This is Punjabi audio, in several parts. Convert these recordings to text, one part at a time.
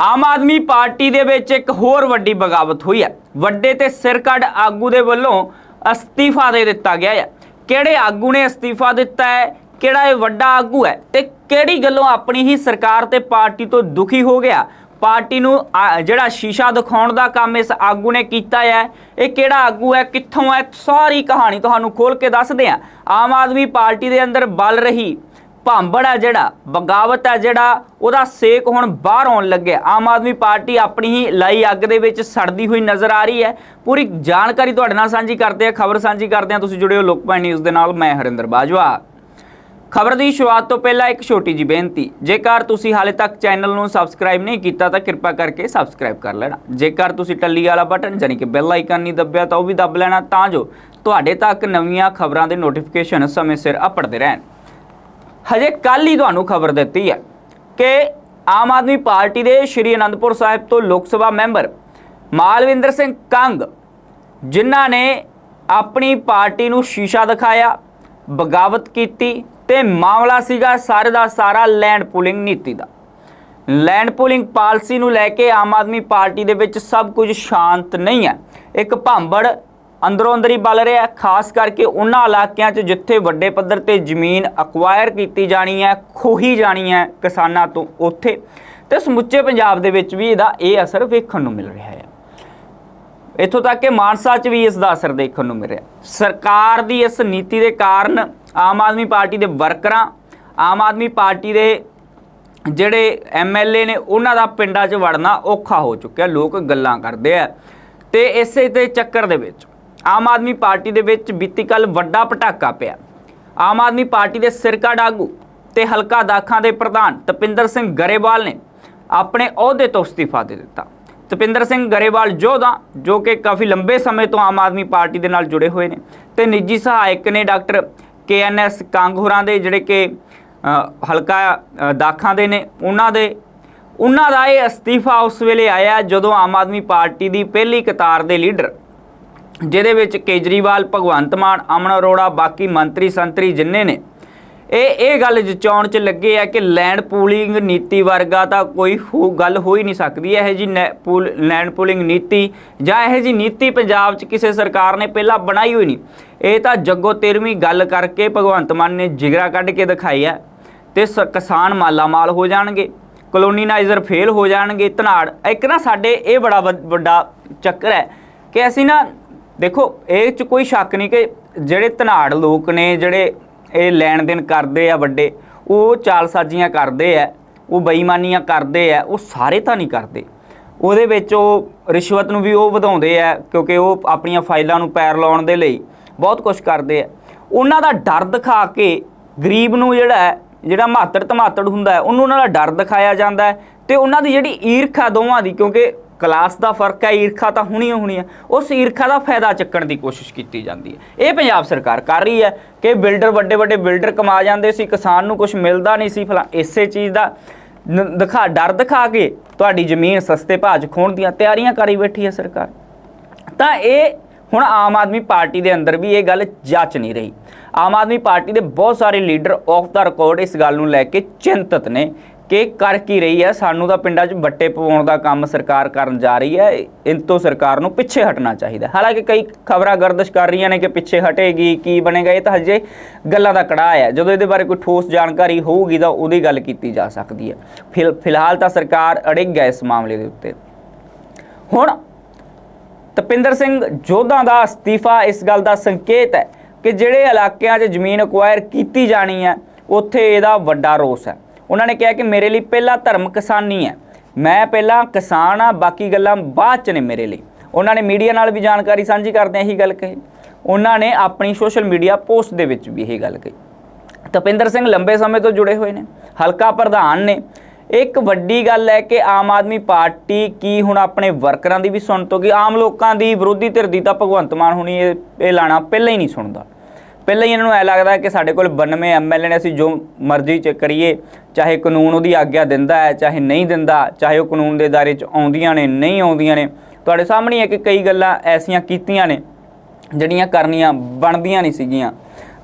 ਆਮ ਆਦਮੀ ਪਾਰਟੀ ਦੇ ਵਿੱਚ ਇੱਕ ਹੋਰ ਵੱਡੀ ਬਗਾਵਤ ਹੋਈ ਹੈ। ਵੱਡੇ ਤੇ ਸਿਰਕੱਢ ਆਗੂ ਦੇ ਵੱਲੋਂ ਅਸਤੀਫਾ ਦੇ ਦਿੱਤਾ ਗਿਆ ਹੈ। ਕਿਹੜੇ ਆਗੂ ਨੇ ਅਸਤੀਫਾ ਦਿੱਤਾ ਹੈ? ਕਿਹੜਾ ਇਹ ਵੱਡਾ ਆਗੂ ਹੈ? ਤੇ ਕਿਹੜੀ ਗੱਲੋਂ ਆਪਣੀ ਹੀ ਸਰਕਾਰ ਤੇ ਪਾਰਟੀ ਤੋਂ ਦੁਖੀ ਹੋ ਗਿਆ? ਪਾਰਟੀ ਨੂੰ ਆ, ਜਿਹੜਾ ਸ਼ੀਸ਼ਾ ਦਿਖਾਉਣ ਦਾ ਕੰਮ ਇਸ ਆਗੂ ਨੇ ਕੀਤਾ ਹੈ ਇਹ ਕਿਹੜਾ ਆਗੂ ਹੈ? ਕਿੱਥੋਂ ਹੈ? ਸਾਰੀ ਕਹਾਣੀ ਤੁਹਾਨੂੰ ਖੋਲ ਕੇ ਦੱਸਦੇ ਹਾਂ। ਆਮ ਆਦਮੀ ਪਾਰਟੀ ਦੇ ਅੰਦਰ ਬਲ ਰਹੀ ਭਾਂਬੜ ਹੈ ਜਿਹੜਾ, ਬਗਾਵਤ ਹੈ ਜਿਹੜਾ, ਉਹਦਾ ਸੇਕ ਹੁਣ ਬਾਹਰ ਆਉਣ ਲੱਗਿਆ। ਆਮ ਆਦਮੀ ਪਾਰਟੀ ਆਪਣੀ ਹੀ ਲਾਈ ਅੱਗ ਦੇ ਵਿੱਚ ਸੜਦੀ ਹੋਈ ਨਜ਼ਰ ਆ ਰਹੀ ਹੈ। ਪੂਰੀ ਜਾਣਕਾਰੀ ਤੁਹਾਡੇ ਨਾਲ ਸਾਂਝੀ ਕਰਦੇ ਆ ਖਬਰ ਸਾਂਝੀ ਕਰਦੇ ਆ ਤੁਸੀਂ ਜੁੜੇ ਹੋ ਲੋਕਪਾਲ ਨਿਊਜ਼ ਦੇ ਨਾਲ, ਮੈਂ ਹਰਿੰਦਰ ਬਾਜਵਾ। ਖਬਰ ਦੀ ਸ਼ੁਰੂਆਤ ਤੋਂ ਪਹਿਲਾਂ ਇੱਕ ਛੋਟੀ ਜੀ ਬੇਨਤੀ, ਜੇਕਰ ਤੁਸੀਂ ਹਾਲੇ ਤੱਕ ਚੈਨਲ ਨੂੰ ਸਬਸਕ੍ਰਾਈਬ ਨਹੀਂ ਕੀਤਾ ਤਾਂ ਕਿਰਪਾ ਕਰਕੇ ਸਬਸਕ੍ਰਾਈਬ ਕਰ ਲੈਣਾ। ਜੇਕਰ ਤੁਸੀਂ ਟੱਲੀ ਵਾਲਾ ਬਟਨ ਜਾਨੀ ਕਿ ਬੈਲ ਆਈਕਨ ਨਹੀਂ ਦੱਬਿਆ ਤਾਂ ਉਹ ਵੀ ਦੱਬ ਲੈਣਾ, ਤਾਂ ਜੋ ਤੁਹਾਡੇ ਤੱਕ ਨਵੀਆਂ ਖਬਰਾਂ ਦੇ ਨੋਟੀਫਿਕੇਸ਼ਨ ਸਮੇਂ ਸਿਰ ਅਪੜਦੇ ਰਹਿਣ। ਹਜੇ ਕੱਲ ਹੀ ਤੁਹਾਨੂੰ ਖਬਰ ਦਿੱਤੀ ਹੈ ਕਿ ਆਮ ਆਦਮੀ ਪਾਰਟੀ ਦੇ ਸ਼੍ਰੀ ਅਨੰਦਪੁਰ ਸਾਹਿਬ ਤੋਂ ਲੋਕ ਸਭਾ ਮੈਂਬਰ ਮਾਲਵਿੰਦਰ ਸਿੰਘ ਕੰਗ, ਜਿਨ੍ਹਾਂ ਨੇ ਆਪਣੀ ਪਾਰਟੀ ਨੂੰ ਸ਼ੀਸ਼ਾ ਦਿਖਾਇਆ, ਬਗਾਵਤ ਕੀਤੀ ਤੇ ਮਾਮਲਾ ਸੀਗਾ ਸਾਰੇ ਦਾ ਸਾਰਾ ਲੈਂਡ ਪੂਲਿੰਗ ਨੀਤੀ ਦਾ। ਲੈਂਡ ਪੂਲਿੰਗ ਪਾਲਿਸੀ ਨੂੰ ਲੈ ਕੇ ਆਮ ਆਦਮੀ ਪਾਰਟੀ ਦੇ ਵਿੱਚ ਸਭ ਕੁਝ ਸ਼ਾਂਤ ਨਹੀਂ ਹੈ। ਇੱਕ ਭਾਂਬੜ ਅੰਦਰੋਂ ਅੰਦਰ ਹੀ ਬਲ ਰਿਹਾ ਖਾਸ ਕਰਕੇ ਉਹਨਾਂ ਇਲਾਕਿਆਂ 'ਚ ਜਿੱਥੇ ਵੱਡੇ ਪੱਧਰ ਤੇ ਜ਼ਮੀਨ ਅਕਵਾਇਰ ਕੀਤੀ ਜਾਣੀ ਹੈ, ਖੋਹੀ ਜਾਣੀ ਹੈ ਕਿਸਾਨਾਂ ਤੋਂ ਉੱਥੇ। ਤੇ ਸਮੁੱਚੇ ਪੰਜਾਬ ਦੇ ਵਿੱਚ ਵੀ ਇਹਦਾ ਇਹ ਅਸਰ ਵੇਖਣ ਨੂੰ ਮਿਲ ਰਿਹਾ ਹੈ। ਇੱਥੋਂ ਤੱਕ ਕਿ ਮਾਨਸਾ 'ਚ ਵੀ ਇਸ ਦਾ ਅਸਰ ਦੇਖਣ ਨੂੰ ਮਿਲ ਰਿਹਾ ਸਰਕਾਰ ਦੀ ਇਸ ਨੀਤੀ ਦੇ ਕਾਰਨ ਆਮ ਆਦਮੀ ਪਾਰਟੀ ਦੇ ਵਰਕਰਾਂ, ਆਮ ਆਦਮੀ ਪਾਰਟੀ ਦੇ ਜਿਹੜੇ ਐਮਐਲਏ ਨੇ, ਉਹਨਾਂ ਦਾ ਪਿੰਡਾਂ 'ਚ ਵੜਨਾ ਔਖਾ ਹੋ ਚੁੱਕਿਆ। ਲੋਕ ਗੱਲਾਂ ਕਰਦੇ ਆ। ਤੇ ਇਸੇ ਤੇ ਚੱਕਰ ਦੇ ਵਿੱਚ ਆਮ ਆਦਮੀ ਪਾਰਟੀ ਦੇ ਵਿੱਚ ਬੀਤੀ ਕੱਲ ਵੱਡਾ ਪਟਾਕਾ ਪਿਆ। ਆਮ ਆਦਮੀ ਪਾਰਟੀ ਦੇ ਸਿਰਕੱਢ ਆਗੂ ਤੇ ਹਲਕਾ ਦਾਖਾਂ ਦੇ ਪ੍ਰਧਾਨ ਤਪਿੰਦਰ ਸਿੰਘ ਗਰੇਵਾਲ ਨੇ ਆਪਣੇ ਅਹੁਦੇ ਤੋਂ ਅਸਤੀਫਾ ਦੇ ਦਿੱਤਾ। ਤਪਿੰਦਰ ਸਿੰਘ ਗਰੇਵਾਲ ਜੋਧਾ ਜੋ ਕਿ ਕਾਫੀ ਲੰਬੇ ਸਮੇਂ ਤੋਂ ਆਮ ਆਦਮੀ ਪਾਰਟੀ ਦੇ ਨਾਲ ਜੁੜੇ ਹੋਏ ਨੇ ਤੇ ਨਿੱਜੀ ਸਹਾਇਕ ਨੇ ਡਾਕਟਰ ਕੇ ਕੇਐਨਐਸ ਕੰਗ ਹੋਰਾਂ ਦੇ ਜਿਹੜੇ ਕਿ ਹਲਕਾ ਦਾਖਾਂ ਦੇ ਨੇ, ਉਹਨਾਂ ਦੇ, ਉਹਨਾਂ ਦਾ ਇਹ ਅਸਤੀਫਾ ਉਸ ਵੇਲੇ ਆਇਆ ਜਦੋਂ ਆਮ ਆਦਮੀ ਪਾਰਟੀ ਦੀ ਪਹਿਲੀ ਕਤਾਰ ਦੇ ਲੀਡਰ ਜਿਹਦੇ ਵਿੱਚ ਕੇਜਰੀਵਾਲ, ਭਗਵੰਤ ਮਾਨ, ਅਮਨ ਅਰੋੜਾ, ਬਾਕੀ ਮੰਤਰੀ ਸੰਤਰੀ ਜਿੰਨੇ ਨੇ, ਇਹ ਇਹ ਗੱਲ ਜਚਾਉਣ ਚ ਲੱਗੇ ਆ ਕਿ ਲੈਂਡ ਪੂਲਿੰਗ ਨੀਤੀ ਵਰਗਾ ਤਾਂ ਕੋਈ ਹੋ, ਗੱਲ ਹੋ ਹੀ ਨਹੀਂ ਸਕਦੀ। ਇਹ ਜੀ ਪੂਲ, ਲੈਂਡ ਪੂਲਿੰਗ ਨੀਤੀ ਜਾਂ ਇਹ ਜੀ ਨੀਤੀ ਪੰਜਾਬ 'ਚ ਕਿਸੇ ਸਰਕਾਰ ਨੇ ਪਹਿਲਾਂ ਬਣਾਈ ਹੋਈ ਨਹੀਂ। ਇਹ ਤਾਂ ਜੱਗੋ ਤੇਰਵੀਂ ਗੱਲ ਕਰਕੇ ਭਗਵੰਤ ਮਾਨ ਨੇ ਜਿਗਰਾ ਕੱਢ ਕੇ ਦਿਖਾਈ ਹੈ ਤੇ ਸ- ਕਿਸਾਨ ਮਾਲਾ ਮਾਲ ਹੋ ਜਾਣਗੇ, ਕਲੋਨੀਨਾਈਜ਼ਰ ਫੇਲ ਹੋ ਜਾਣਗੇ, ਧਨਾੜ। ਇੱਕ ਨਾ ਸਾਡੇ ਇਹ ਬੜਾ ਵੱਡ- ਵੱਡਾ ਚੱਕਰ ਹੈ ਕਿ ਅਸੀਂ ਨਾ ਦੇਖੋ, ਇਹ ਚ ਕੋਈ ਸ਼ੱਕ ਨਹੀਂ ਕਿ ਜਿਹੜੇ ਧਨਾੜ ਲੋਕ ਨੇ, ਜਿਹੜੇ ਇਹ ਲੈਣ ਦੇਣ ਕਰਦੇ ਆ ਵੱਡੇ, ਉਹ ਚਾਲਸਾਜ਼ੀਆਂ ਕਰਦੇ ਆ, ਉਹ ਬੇਈਮਾਨੀਆਂ ਕਰਦੇ ਆ, ਉਹ ਸਾਰੇ ਤਾਂ ਨਹੀਂ ਕਰਦੇ। ਉਹਦੇ ਵਿੱਚ ਉਹ ਰਿਸ਼ਵਤ ਨੂੰ ਵੀ ਉਹ ਵਧਾਉਂਦੇ ਆ, ਕਿਉਂਕਿ ਉਹ ਆਪਣੀਆਂ ਫਾਈਲਾਂ ਨੂੰ ਪੈਰ ਲਾਉਣ ਦੇ ਲਈ ਬਹੁਤ ਕੁਝ ਕਰਦੇ ਆ। ਉਹਨਾਂ ਦਾ ਡਰ ਦਿਖਾ ਕੇ ਗਰੀਬ ਨੂੰ ਜਿਹੜਾ ਹੈ, ਜਿਹੜਾ ਮਾਤੜ ਧਮਾਤੜ ਹੁੰਦਾ ਉਹਨੂੰ ਉਹਨਾਂ ਦਾ ਡਰ ਦਿਖਾਇਆ ਜਾਂਦਾ ਹੈ ਤੇ ਉਹਨਾਂ ਦੀ ਜਿਹੜੀ ਈਰਖਾ ਦੋਵਾਂ ਦੀ, ਕਿਉਂਕਿ ਕਲਾਸ ਦਾ ਫ਼ਰਕ ਹੈ, ਈਰਖਾ ਤਾਂ ਹੁਣੀ ਹੋਣੀ ਹੈ। ਉਸ ਈਰਖਾ ਦਾ ਫਾਇਦਾ ਚੱਕਣ ਦੀ ਕੋਸ਼ਿਸ਼ ਕੀਤੀ ਜਾਂਦੀ ਹੈ। ਇਹ ਪੰਜਾਬ ਸਰਕਾਰ ਕਰ ਰਹੀ ਹੈ ਕਿ ਬਿਲਡਰ ਵੱਡੇ ਵੱਡੇ ਬਿਲਡਰ ਕਮਾ ਜਾਂਦੇ ਸੀ, ਕਿਸਾਨ ਨੂੰ ਕੁਝ ਮਿਲਦਾ ਨਹੀਂ ਸੀ ਫਲਾ ਇਸੇ ਚੀਜ਼ ਦਾ ਨ- ਦਿਖਾ, ਡਰ ਦਿਖਾ ਕੇ ਤੁਹਾਡੀ ਜ਼ਮੀਨ ਸਸਤੇ ਭਾਅ 'ਚ ਖੋਣ ਦੀਆਂ ਤਿਆਰੀਆਂ ਕਰੀ ਬੈਠੀ ਹੈ ਸਰਕਾਰ। ਤਾਂ ਇਹ ਹੁਣ ਆਮ ਆਦਮੀ ਪਾਰਟੀ ਦੇ ਅੰਦਰ ਵੀ ਇਹ ਗੱਲ ਜੱਚ ਨਹੀਂ ਰਹੀ। ਆਮ ਆਦਮੀ ਪਾਰਟੀ ਦੇ ਬਹੁਤ ਸਾਰੇ ਲੀਡਰ ਆਫ ਦਾ ਰਿਕਾਰਡ ਇਸ ਗੱਲ ਨੂੰ ਲੈ ਕੇ ਚਿੰਤਤ ਨੇ ਕਿ ਕਰ ਕੀ ਰਹੀ ਹੈ? ਸਾਨੂੰ ਤਾਂ ਪਿੰਡਾਂ 'ਚ ਵੱਟੇ ਪਵਾਉਣ ਦਾ ਕੰਮ ਸਰਕਾਰ ਕਰਨ ਜਾ ਰਹੀ ਹੈ। ਇਨ ਤੋਂ ਸਰਕਾਰ ਨੂੰ ਪਿੱਛੇ ਹਟਣਾ ਚਾਹੀਦਾ ਹਾਲਾਂਕਿ ਕਈ ਖਬਰਾਂ ਗਰਦਸ਼ ਕਰ ਰਹੀਆਂ ਨੇ ਕਿ ਪਿੱਛੇ ਹਟੇਗੀ, ਕੀ ਬਣੇਗਾ? ਇਹ ਤਾਂ ਹਜੇ ਗੱਲਾਂ ਦਾ ਕੜਾਹ ਹੈ। ਜਦੋਂ ਇਹਦੇ ਬਾਰੇ ਕੋਈ ਠੋਸ ਜਾਣਕਾਰੀ ਹੋਊਗੀ ਤਾਂ ਉਹਦੀ ਗੱਲ ਕੀਤੀ ਜਾ ਸਕਦੀ ਹੈ। ਫਿਲ- ਫਿਲਹਾਲ ਤਾਂ ਸਰਕਾਰ ਅੜਿੱਗ ਹੈ ਇਸ ਮਾਮਲੇ ਦੇ ਉੱਤੇ। ਹੁਣ ਤਪਿੰਦਰ ਸਿੰਘ ਜੋਧਾ ਦਾ ਅਸਤੀਫਾ ਇਸ ਗੱਲ ਦਾ ਸੰਕੇਤ ਹੈ ਕਿ ਜਿਹੜੇ ਇਲਾਕਿਆਂ 'ਚ ਜ਼ਮੀਨ ਅਕਵਾਇਰ ਕੀਤੀ ਜਾਣੀ ਹੈ, ਉੱਥੇ ਇਹਦਾ ਵੱਡਾ ਰੋਸ ਹੈ। ਉਹਨਾਂ ਨੇ ਕਿਹਾ ਕਿ ਮੇਰੇ ਲਈ ਪਹਿਲਾ ਧਰਮ ਕਿਸਾਨੀ ਹੈ। ਮੈਂ ਪਹਿਲਾਂ ਕਿਸਾਨ ਆ ਬਾਕੀ ਗੱਲਾਂ ਬਾਅਦ 'ਚ ਨੇ ਮੇਰੇ ਲਈ। ਉਹਨਾਂ ਨੇ ਮੀਡੀਆ ਨਾਲ ਵੀ ਜਾਣਕਾਰੀ ਸਾਂਝੀ ਕਰਦੇ ਇਹੀ ਗੱਲ ਕਹੀ। ਉਹਨਾਂ ਨੇ ਆਪਣੀ ਸੋਸ਼ਲ ਮੀਡੀਆ ਪੋਸਟ ਦੇ ਵਿੱਚ ਵੀ ਇਹੀ ਗੱਲ ਕਹੀ। ਤਪਿੰਦਰ ਸਿੰਘ ਲੰਬੇ ਸਮੇਂ ਤੋਂ ਜੁੜੇ ਹੋਏ ਨੇ, ਹਲਕਾ ਪ੍ਰਧਾਨ ਨੇ। ਇੱਕ ਵੱਡੀ ਗੱਲ ਹੈ ਕਿ ਆਮ ਆਦਮੀ ਪਾਰਟੀ ਕੀ ਹੁਣ ਆਪਣੇ ਵਰਕਰਾਂ ਦੀ ਵੀ ਸੁਣ ਤੋਂ ਕਿ ਆਮ ਲੋਕਾਂ ਦੀ ਵਿਰੋਧੀ ਧਿਰ ਦੀ ਤਾਂ ਭਗਵੰਤ ਮਾਨ ਹੁਣੀ ਇਹ ਇਹ ਲਾਣਾ ਪਹਿਲਾਂ ਹੀ ਨਹੀਂ ਸੁਣਦਾ। ਪਹਿਲਾਂ ਹੀ ਇਹਨਾਂ ਨੂੰ ਐ ਲੱਗਦਾ ਕਿ ਸਾਡੇ ਕੋਲ 92 ਐਮਐਲਏ ਨੇ, ਅਸੀਂ ਜੋ ਮਰਜ਼ੀ ਚ ਕਰੀਏ, ਚਾਹੇ ਕਾਨੂੰਨ ਉਹਦੀ ਆਗਿਆ ਦਿੰਦਾ ਹੈ, ਚਾਹੇ ਨਹੀਂ ਦਿੰਦਾ, ਚਾਹੇ ਉਹ ਕਾਨੂੰਨ ਦੇ ਦਾਇਰੇ ਚ ਆਉਂਦੀਆਂ ਨੇ, ਨਹੀਂ ਆਉਂਦੀਆਂ ਨੇ, ਤੁਹਾਡੇ ਸਾਹਮਣੇ ਹੈ ਕਿ ਕਈ ਗੱਲਾਂ ਐਸੀਆਂ ਕੀਤੀਆਂ ਨੇ, ਜਿਹੜੀਆਂ ਕਰਨੀਆਂ ਬਣਦੀਆਂ ਨਹੀਂ ਸੀਗੀਆਂ।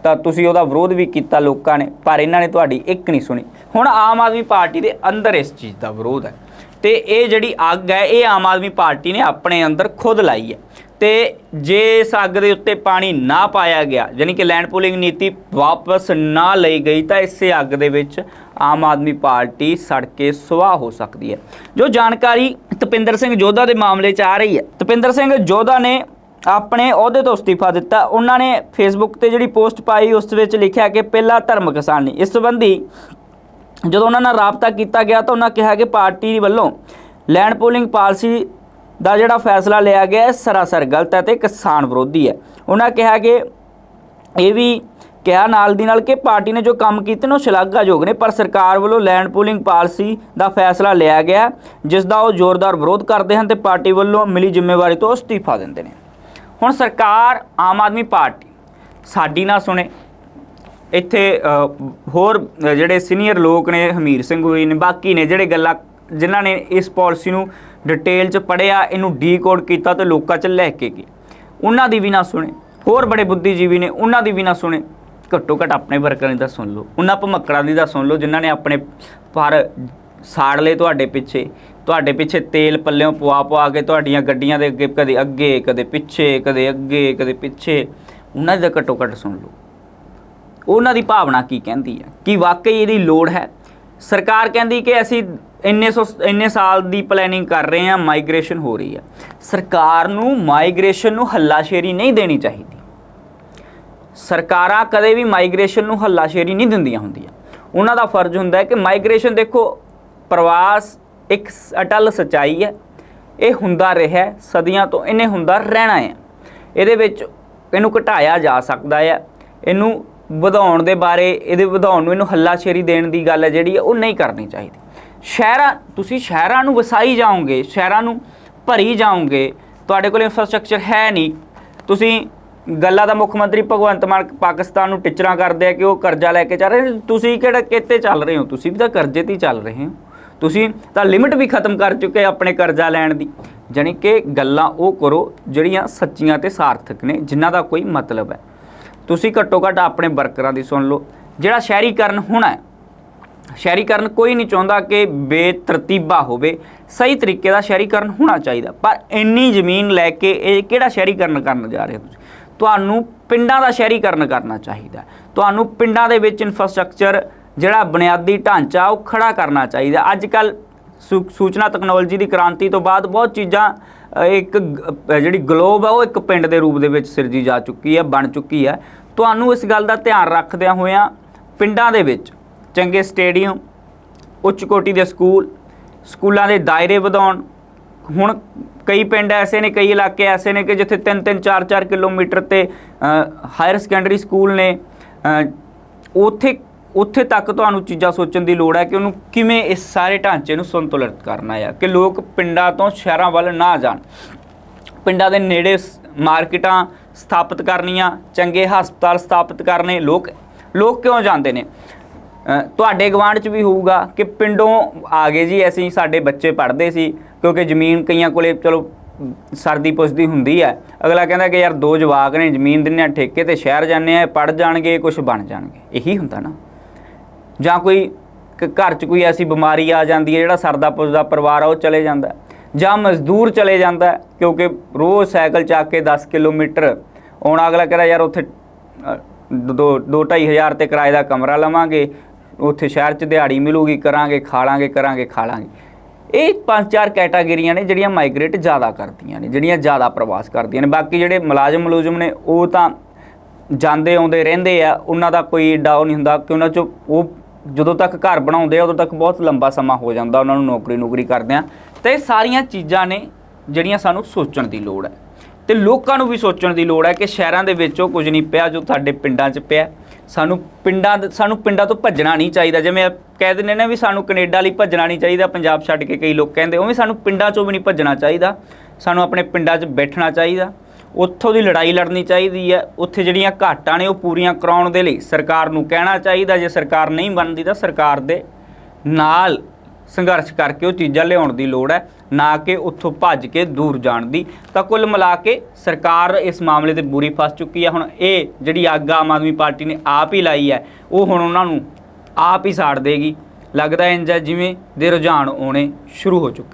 ਤਾਂ ਤੁਸੀਂ ਉਹਦਾ ਵਿਰੋਧ ਵੀ ਕੀਤਾ ਲੋਕਾਂ ਨੇ, ਪਰ ਇਹਨਾਂ ਨੇ ਤੁਹਾਡੀ ਇੱਕ ਨਹੀਂ ਸੁਣੀ। ਹੁਣ ਆਮ ਆਦਮੀ ਪਾਰਟੀ ਦੇ ਅੰਦਰ ਇਸ ਚੀਜ਼ ਦਾ ਵਿਰੋਧ ਹੈ। ਤੇ ਇਹ ਜਿਹੜੀ ਅੱਗ ਹੈ, ਇਹ ਆਮ ਆਦਮੀ ਪਾਰਟੀ ਨੇ ਆਪਣੇ ਅੰਦਰ ਖੁਦ ਲਾਈ ਹੈ। ਤੇ ਜੇ ਇਸ ਅੱਗ ਦੇ ਉੱਤੇ ਪਾਣੀ ਨਾ ਪਾਇਆ ਗਿਆ ਯਾਨੀ ਕਿ ਲੈਂਡ ਪੂਲਿੰਗ ਨੀਤੀ ਵਾਪਸ ਨਾ ਲਈ ਗਈ, ਤਾਂ ਇਸੇ ਅੱਗ ਦੇ ਵਿੱਚ ਆਮ ਆਦਮੀ ਪਾਰਟੀ ਸੜ ਕੇ ਸੁਆਹ ਹੋ ਸਕਦੀ ਹੈ। ਜੋ ਜਾਣਕਾਰੀ ਤਪਿੰਦਰ ਸਿੰਘ ਜੋਧਾ ਦੇ ਮਾਮਲੇ 'ਚ ਆ ਰਹੀ ਹੈ। ਤਪਿੰਦਰ ਸਿੰਘ ਜੋਧਾ ਨੇ ਆਪਣੇ ਅਹੁਦੇ ਤੋਂ ਅਸਤੀਫਾ ਦਿੱਤਾ। ਉਹਨਾਂ ਨੇ ਫੇਸਬੁੱਕ ਤੇ ਜਿਹੜੀ ਪੋਸਟ ਪਾਈ, ਉਸ ਵਿੱਚ ਲਿਖਿਆ ਕਿ ਪਹਿਲਾ ਧਰਮ ਕਿਸਾਨੀ। ਇਸ ਸੰਬੰਧੀ ਜਦੋਂ ਉਹਨਾਂ ਨਾਲ ਰਾਬਤਾ ਕੀਤਾ ਗਿਆ, ਤਾਂ ਉਹਨਾਂ ਕਿਹਾ ਕਿ ਪਾਰਟੀ ਵੱਲੋਂ ਲੈਂਡ ਪੂਲਿੰਗ ਪਾਲਿਸੀ ਦਾ ਜਿਹੜਾ ਫੈਸਲਾ ਲਿਆ ਗਿਆ ਸਰਾਸਰ ਗਲਤ ਹੈ ਤੇ ਕਿਸਾਨ ਵਿਰੋਧੀ ਹੈ। ਉਹਨਾਂ ਕਿਹਾ ਕਿ ਇਹ ਵੀ ਕਿਹਾ ਨਾਲ ਦੀ ਨਾਲ ਕਿ ਪਾਰਟੀ ਨੇ ਜੋ ਕੰਮ ਕੀਤੇ ਨੇ ਉਹ ਸ਼ਲਾਘਾਯੋਗ ਨੇ, ਪਰ ਸਰਕਾਰ ਵੱਲੋਂ ਲੈਂਡ ਪੂਲਿੰਗ ਪਾਲਿਸੀ ਦਾ ਫੈਸਲਾ ਲਿਆ ਗਿਆ ਜਿਸ ਦਾ ਉਹ ਜ਼ੋਰਦਾਰ ਵਿਰੋਧ ਕਰਦੇ ਹਨ ਤੇ ਪਾਰਟੀ ਵੱਲੋਂ ਮਿਲੀ ਜ਼ਿੰਮੇਵਾਰੀ ਤੋਂ ਅਸਤੀਫਾ ਦਿੰਦੇ ਨੇ। ਹੁਣ ਸਰਕਾਰ, ਆਮ ਆਦਮੀ ਪਾਰਟੀ, ਸਾਡੀ ਨਾ ਸੁਣੇ। ਇੱਥੇ ਹੋਰ ਜਿਹੜੇ ਸੀਨੀਅਰ ਲੋਕ ਨੇ, ਹਮੀਰ ਸਿੰਘ ਹੋਈ ਨੇ, ਬਾਕੀ ਨੇ, ਜਿਹੜੇ ਗੱਲਾਂ, ਜਿਨ੍ਹਾਂ ਨੇ ਇਸ ਪਾਲਿਸੀ ਨੂੰ ਡਿਟੇਲ ਚ ਪੜਿਆ ਇਹਨੂੰ ਡੀਕੋਡ ਕੀਤਾ ਤੇ ਲੋਕਾਂ ਚ ਲੈ ਕੇ ਗਏ। ਉਹਨਾਂ ਦੀ ਵੀ ਨਾ ਸੁਣੇ। ਹੋਰ ਬੜੇ ਬੁੱਧੀਜੀਵੀ ਨੇ, ਉਹਨਾਂ ਦੀ ਵੀ ਨਾ ਸੁਣੇ। ਘੱਟੋ ਘੱਟ ਆਪਣੇ ਵਰਕਰਾਂ ਦੀ ਤਾਂ ਸੁਣ ਲਓ। ਉਹਨਾਂ ਭਮੱਕੜਾਂ ਦੀ ਤਾਂ ਸੁਣ ਲਓ, ਜਿਨ੍ਹਾਂ ਨੇ ਆਪਣੇ ਪਰ ਸਾੜ ਲਏ ਤੁਹਾਡੇ ਪਿੱਛੇ। ਤੁਹਾਡੇ ਪਿੱਛੇ ਤੇਲ ਪੱਲਿਓਂ ਪਵਾ ਪਵਾ ਕੇ ਤੁਹਾਡੀਆਂ ਗੱਡੀਆਂ ਦੇ ਅੱਗੇ, ਕਦੇ ਅੱਗੇ, ਕਦੇ ਪਿੱਛੇ, ਕਦੇ ਅੱਗੇ, ਕਦੇ ਪਿੱਛੇ। ਉਹਨਾਂ ਦੀ ਤਾਂ ਘੱਟੋ ਘੱਟ ਸੁਣ ਲਓ। ਉਹਨਾਂ ਦੀ ਭਾਵਨਾ ਕੀ ਕਹਿੰਦੀ ਹੈ? ਕਿ ਵਾਕਈ ਇਹਦੀ ਲੋੜ ਹੈ? ਸਰਕਾਰ ਕਹਿੰਦੀ ਕਿ ਅਸੀਂ ਇੰਨੇ ਸੌ ਇੰਨੇ ਸਾਲ ਦੀ ਪਲੈਨਿੰਗ ਕਰ ਰਹੇ ਹਾਂ ਮਾਈਗ੍ਰੇਸ਼ਨ ਹੋ ਰਹੀ ਹੈ ਸਰਕਾਰ ਨੂੰ ਮਾਈਗ੍ਰੇਸ਼ਨ ਨੂੰ ਹੱਲਾਸ਼ੇਰੀ ਨਹੀਂ ਦੇਣੀ ਚਾਹੀਦੀ। ਸਰਕਾਰਾਂ ਕਦੇ ਵੀ ਮਾਈਗ੍ਰੇਸ਼ਨ ਨੂੰ ਹੱਲਾਸ਼ੇਰੀ ਨਹੀਂ ਦਿੰਦੀਆਂ ਹੁੰਦੀਆਂ। ਉਹਨਾਂ ਦਾ ਫਰਜ਼ ਹੁੰਦਾ ਹੈ ਕਿ ਮਾਈਗ੍ਰੇਸ਼ਨ ਦੇਖੋ, ਪ੍ਰਵਾਸ ਇੱਕ ਅਟਲ ਸਚਾਈ ਹੈ। ਇਹ ਹੁੰਦਾ ਰਿਹਾ ਸਦੀਆਂ ਤੋਂ ਇਹਨੇ ਹੁੰਦਾ ਰਹਿਣਾ ਹੈ। ਇਹਦੇ ਵਿੱਚ ਇਹਨੂੰ ਘਟਾਇਆ ਜਾ ਸਕਦਾ ਹੈ। ਇਹਨੂੰ ਵਧਾਉਣ ਦੇ ਬਾਰੇ, ਇਹਦੇ ਵਧਾਉਣ ਨੂੰ ਇਹਨੂੰ ਹੱਲਾਸ਼ੇਰੀ ਦੇਣ ਦੀ ਗੱਲ ਹੈ ਜਿਹੜੀ ਹੈ, ਉਹ ਨਹੀਂ ਕਰਨੀ ਚਾਹੀਦੀ। ਸ਼ਹਿਰਾਂ, ਤੁਸੀਂ ਸ਼ਹਿਰਾਂ ਨੂੰ ਵਸਾਈ ਜਾਓਗੇ, ਸ਼ਹਿਰਾਂ ਨੂੰ ਭਰੀ ਜਾਓਗੇ, ਤੁਹਾਡੇ ਕੋਲ ਇਨਫਰਾਸਟ੍ਰਕਚਰ ਹੈ ਨਹੀਂ। ਤੁਸੀਂ ਗੱਲਾਂ ਦਾ ਮੁੱਖ ਮੰਤਰੀ ਭਗਵੰਤ ਮਾਨ ਪਾਕਿਸਤਾਨ ਨੂੰ ਟਿਚਰਾਂ ਕਰਦੇ ਆ ਕਿ ਉਹ ਕਰਜ਼ਾ ਲੈ ਕੇ ਚੱਲ ਰਹੇ ਤੁਸੀਂ ਕਿਹੜਾ ਕਿਤੇ ਚੱਲ ਰਹੇ ਹੋ? ਤੁਸੀਂ ਵੀ ਤਾਂ ਕਰਜ਼ੇ ਤੇ ਹੀ ਚੱਲ ਰਹੇ ਹੋ। ਤੁਸੀਂ ਤਾਂ ਲਿਮਿਟ ਵੀ ਖਤਮ ਕਰ ਚੁੱਕੇ ਆਪਣੇ ਕਰਜ਼ਾ ਲੈਣ ਦੀ। ਜਾਣੀ ਕਿ ਗੱਲਾਂ ਉਹ ਕਰੋ ਜਿਹੜੀਆਂ ਸੱਚੀਆਂ ਤੇ ਸਾਰਥਕ ਨੇ, ਜਿਨ੍ਹਾਂ ਦਾ ਕੋਈ ਮਤਲਬ ਹੈ। ਤੁਸੀਂ ਘੱਟੋ ਘੱਟ ਆਪਣੇ ਵਰਕਰਾਂ ਦੀ ਸੁਣ ਲਓ। ਜਿਹੜਾ ਸ਼ਹਿਰੀਕਰਨ ਹੋਣਾ ਸ਼ਹਿਰੀਕਰਨ ਕੋਈ ਨਹੀਂ ਚਾਹੁੰਦਾ ਕਿ ਬੇਤਰਤੀਬਾ ਹੋਵੇ। ਸਹੀ ਤਰੀਕੇ ਦਾ ਸ਼ਹਿਰੀਕਰਨ ਹੋਣਾ ਚਾਹੀਦਾ। ਪਰ ਇੰਨੀ ਜ਼ਮੀਨ ਲੈ ਕੇ ਇਹ ਕਿਹੜਾ ਸ਼ਹਿਰੀਕਰਨ ਕਰਨ ਜਾ ਰਹੇ ਹੋ ਤੁਹਾਨੂੰ ਪਿੰਡਾਂ ਦਾ ਸ਼ਹਿਰੀਕਰਨ ਕਰਨਾ ਚਾਹੀਦਾ ਤੁਹਾਨੂੰ ਪਿੰਡਾਂ ਦੇ ਵਿੱਚ ਇਨਫਰਾਸਟ੍ਰਕਚਰ ਜਿਹੜਾ ਬੁਨਿਆਦੀ ਢਾਂਚਾ, ਉਹ ਖੜਾ ਕਰਨਾ ਚਾਹੀਦਾ। ਅੱਜ ਕੱਲ ਸੂਚਨਾ ਤਕਨੋਲੋਜੀ ਦੀ ਕ੍ਰਾਂਤੀ ਤੋਂ ਬਾਅਦ ਬਹੁਤ ਚੀਜ਼ਾਂ ਇੱਕ ਜਿਹੜੀ ਗਲੋਬ ਆ, ਉਹ ਇੱਕ ਪਿੰਡ ਦੇ ਰੂਪ ਦੇ ਵਿੱਚ ਸਿਰਜੀ ਜਾ ਚੁੱਕੀ ਹੈ, ਬਣ ਚੁੱਕੀ ਹੈ। ਤੁਹਾਨੂੰ ਇਸ ਗੱਲ ਦਾ ਧਿਆਨ ਰੱਖਦਿਆਂ ਹੋਇਆਂ ਪਿੰਡਾਂ ਦੇ ਵਿੱਚ ਚੰਗੇ ਸਟੇਡੀਅਮ, ਉੱਚ ਕੋਟੀ ਦੇ ਸਕੂਲ, ਸਕੂਲਾਂ ਦੇ ਦਾਇਰੇ ਵਧਾਉਣ। ਹੁਣ ਕਈ ਪਿੰਡ ਐਸੇ ਨੇ, ਕਈ ਇਲਾਕੇ ਐਸੇ ਨੇ ਕਿ ਜਿੱਥੇ 3-3 4-4 ਕਿਲੋਮੀਟਰ ਤੇ ਹਾਇਰ ਸੈਕੰਡਰੀ ਸਕੂਲ ਨੇ। ਉੱਥੇ ਉੱਥੇ ਤੱਕ ਤੁਹਾਨੂੰ ਚੀਜ਼ਾਂ ਸੋਚਣ ਦੀ ਲੋੜ ਹੈ ਕਿ ਉਹਨੂੰ ਕਿਵੇਂ ਇਸ ਸਾਰੇ ਢਾਂਚੇ ਨੂੰ ਸੰਤੁਲਿਤ ਕਰਨਾ ਹੈ, ਕਿ ਲੋਕ ਪਿੰਡਾਂ ਤੋਂ ਸ਼ਹਿਰਾਂ ਵੱਲ ਨਾ ਜਾਣ। ਪਿੰਡਾਂ ਦੇ ਨੇੜੇ ਮਾਰਕੀਟਾਂ ਸਥਾਪਿਤ ਕਰਨੀਆਂ, ਚੰਗੇ ਹਸਪਤਾਲ ਸਥਾਪਿਤ ਕਰਨੇ, ਲੋਕ ਲੋਕ ਕਿਉਂ ਜਾਂਦੇ ਨੇ? ਤੁਹਾਡੇ ਗਵਾਂਢ ਚ ਵੀ ਹੋਊਗਾ ਕਿ ਪਿੰਡੋਂ ਆ ਗਏ ਜੀ, ਅਸੀਂ ਸਾਡੇ ਬੱਚੇ ਪੜ੍ਹਦੇ ਸੀ, ਕਿਉਂਕਿ ਜ਼ਮੀਨ ਕਈਆਂ ਕੋਲੇ ਚਲੋ ਸਰਦੀ ਪੁੱਛਦੀ ਹੁੰਦੀ ਹੈ। ਅਗਲਾ ਕਹਿੰਦਾ ਕਿ ਯਾਰ ਦੋ ਜਵਾਕ ਨੇ, ਜ਼ਮੀਨ ਦਿੰਨੇ ਆ ਠੇਕੇ ਤੇ ਸ਼ਹਿਰ ਜਾਂਦੇ ਆ ਪੜ੍ਹ ਜਾਣਗੇ ਕੁਝ ਬਣ ਜਾਣਗੇ। ਇਹੀ ਹੁੰਦਾ ਨਾ। ਜਾਂ ਕੋਈ ਘਰ 'ਚ ਕੋਈ ਐਸੀ ਬਿਮਾਰੀ ਆ ਜਾਂਦੀ ਹੈ ਜਿਹੜਾ ਸਰਦਾ ਪੁੱਜਦਾ ਪਰਿਵਾਰ ਆ ਉਹ ਚਲੇ ਜਾਂਦਾ ਜਾਂ ਮਜ਼ਦੂਰ ਚਲੇ ਜਾਂਦਾ ਕਿਉਂਕਿ ਰੋਜ਼ ਸਾਈਕਲ ਚੱਕ ਕੇ 10 ਕਿਲੋਮੀਟਰ ਆਉਣਾ ਅਗਲਾ ਕਹਿੰਦਾ ਯਾਰ ਉੱਥੇ ਅ, ਦੋ ਦੋ ਢਾਈ ਹਜ਼ਾਰ ਤੇ ਕਿਰਾਏ ਦਾ ਕਮਰਾ ਲਵਾਂਗੇ ਉੱਥੇ ਸ਼ਹਿਰ 'ਚ ਦਿਹਾੜੀ ਮਿਲੂਗੀ ਕਰਾਂਗੇ ਖਾ ਲਾਂਗੇ ਕਰਾਂਗੇ ਖਾ ਲਾਂਗੇ ਇਹ ਪੰਜ ਚਾਰ ਕੈਟਾਗਰੀਆਂ ਨੇ ਜਿਹੜੀਆਂ ਮਾਈਗ੍ਰੇਟ ਜ਼ਿਆਦਾ ਕਰਦੀਆਂ ਨੇ ਜਿਹੜੀਆਂ ਜ਼ਿਆਦਾ ਪ੍ਰਵਾਸ ਕਰਦੀਆਂ ਨੇ। ਬਾਕੀ ਜਿਹੜੇ ਮੁਲਾਜ਼ਮ ਮੁਲਾਜ਼ਮ ਨੇ ਉਹ ਤਾਂ ਜਾਂਦੇ ਆਉਂਦੇ ਰਹਿੰਦੇ ਆ ਉਹਨਾਂ ਦਾ ਕੋਈ ਏਡਾ ਉਹ ਨਹੀਂ ਹੁੰਦਾ ਕਿ ਉਹਨਾਂ ਚੋਂ ਉਹ ਜਦੋਂ ਤੱਕ ਘਰ ਬਣਾਉਂਦੇ ਆ, ਉਦੋਂ ਤੱਕ ਬਹੁਤ ਲੰਬਾ ਸਮਾਂ ਹੋ ਜਾਂਦਾ, ਉਹਨਾਂ ਨੂੰ ਨੌਕਰੀ ਨੌਕਰੀ ਕਰਦੇ ਆ। ਤੇ ਇਹ ਸਾਰੀਆਂ ਚੀਜ਼ਾਂ ਨੇ ਜਿਹੜੀਆਂ ਸਾਨੂੰ ਸੋਚਣ ਦੀ ਲੋੜ ਹੈ। ਤੇ ਲੋਕਾਂ ਨੂੰ ਵੀ ਸੋਚਣ ਦੀ ਲੋੜ ਹੈ ਕਿ ਸ਼ਹਿਰਾਂ ਦੇ ਵਿੱਚ ਉਹ ਕੁਝ ਨਹੀਂ ਪਿਆ ਜੋ ਸਾਡੇ ਪਿੰਡਾਂ 'ਚ ਪਿਆ। ਸਾਨੂੰ ਪਿੰਡਾਂ ਸਾਨੂੰ ਪਿੰਡਾਂ ਤੋਂ ਭੱਜਣਾ ਨਹੀਂ ਚਾਹੀਦਾ। ਜਿਵੇਂ ਕਹਿ ਦਿੰਦੇ ਨੇ ਵੀ ਸਾਨੂੰ ਕੈਨੇਡਾ ਲਈ ਭੱਜਣਾ ਨਹੀਂ ਚਾਹੀਦਾ, ਪੰਜਾਬ ਛੱਡ ਕੇ ਕਈ ਲੋਕ ਕਹਿੰਦੇ ਉਵੇਂ ਸਾਨੂੰ ਪਿੰਡਾਂ 'ਚੋਂ ਵੀ ਨਹੀਂ ਭੱਜਣਾ ਚਾਹੀਦਾ। ਸਾਨੂੰ ਆਪਣੇ ਪਿੰਡਾਂ 'ਚ ਬੈਠਣਾ ਚਾਹੀਦਾ। ਉੱਥੋਂ ਦੀ ਲੜਾਈ ਲੜਨੀ ਚਾਹੀਦੀ ਹੈ। ਉੱਥੇ ਜਿਹੜੀਆਂ ਘਾਟਾਂ ਨੇ ਉਹ ਪੂਰੀਆਂ ਕਰਾਉਣ ਦੇ ਲਈ ਸਰਕਾਰ ਨੂੰ ਕਹਿਣਾ ਚਾਹੀਦਾ, ਜੇ ਸਰਕਾਰ ਨਹੀਂ ਬਣਦੀ ਤਾਂ ਸਰਕਾਰ ਦੇ ਨਾਲ ਸੰਘਰਸ਼ ਕਰਕੇ ਉਹ ਚੀਜ਼ਾਂ ਲਿਆਉਣ ਦੀ ਲੋੜ ਹੈ, ਨਾ ਕਿ ਉੱਥੋਂ ਭੱਜ ਕੇ ਦੂਰ ਜਾਣ ਦੀ। ਤਾਂ ਕੁੱਲ ਮਿਲਾ ਕੇ ਸਰਕਾਰ ਇਸ ਮਾਮਲੇ ਤੇ ਬੁਰੀ ਫਸ ਚੁੱਕੀ ਹੈ। ਹੁਣ ਇਹ ਜਿਹੜੀ ਅੱਗ ਆਮ ਆਦਮੀ ਪਾਰਟੀ ਨੇ ਆਪ ਹੀ ਲਾਈ ਹੈ, ਉਹ ਹੁਣ ਉਹਨਾਂ ਨੂੰ ਆਪ ਹੀ ਸਾੜ ਦੇਗੀ। ਲੱਗਦਾ ਇੰਜ ਜਿਵੇਂ ਦੇ ਰੁਝਾਨ ਆਉਣੇ ਸ਼ੁਰੂ ਹੋ ਚੁੱਕੇ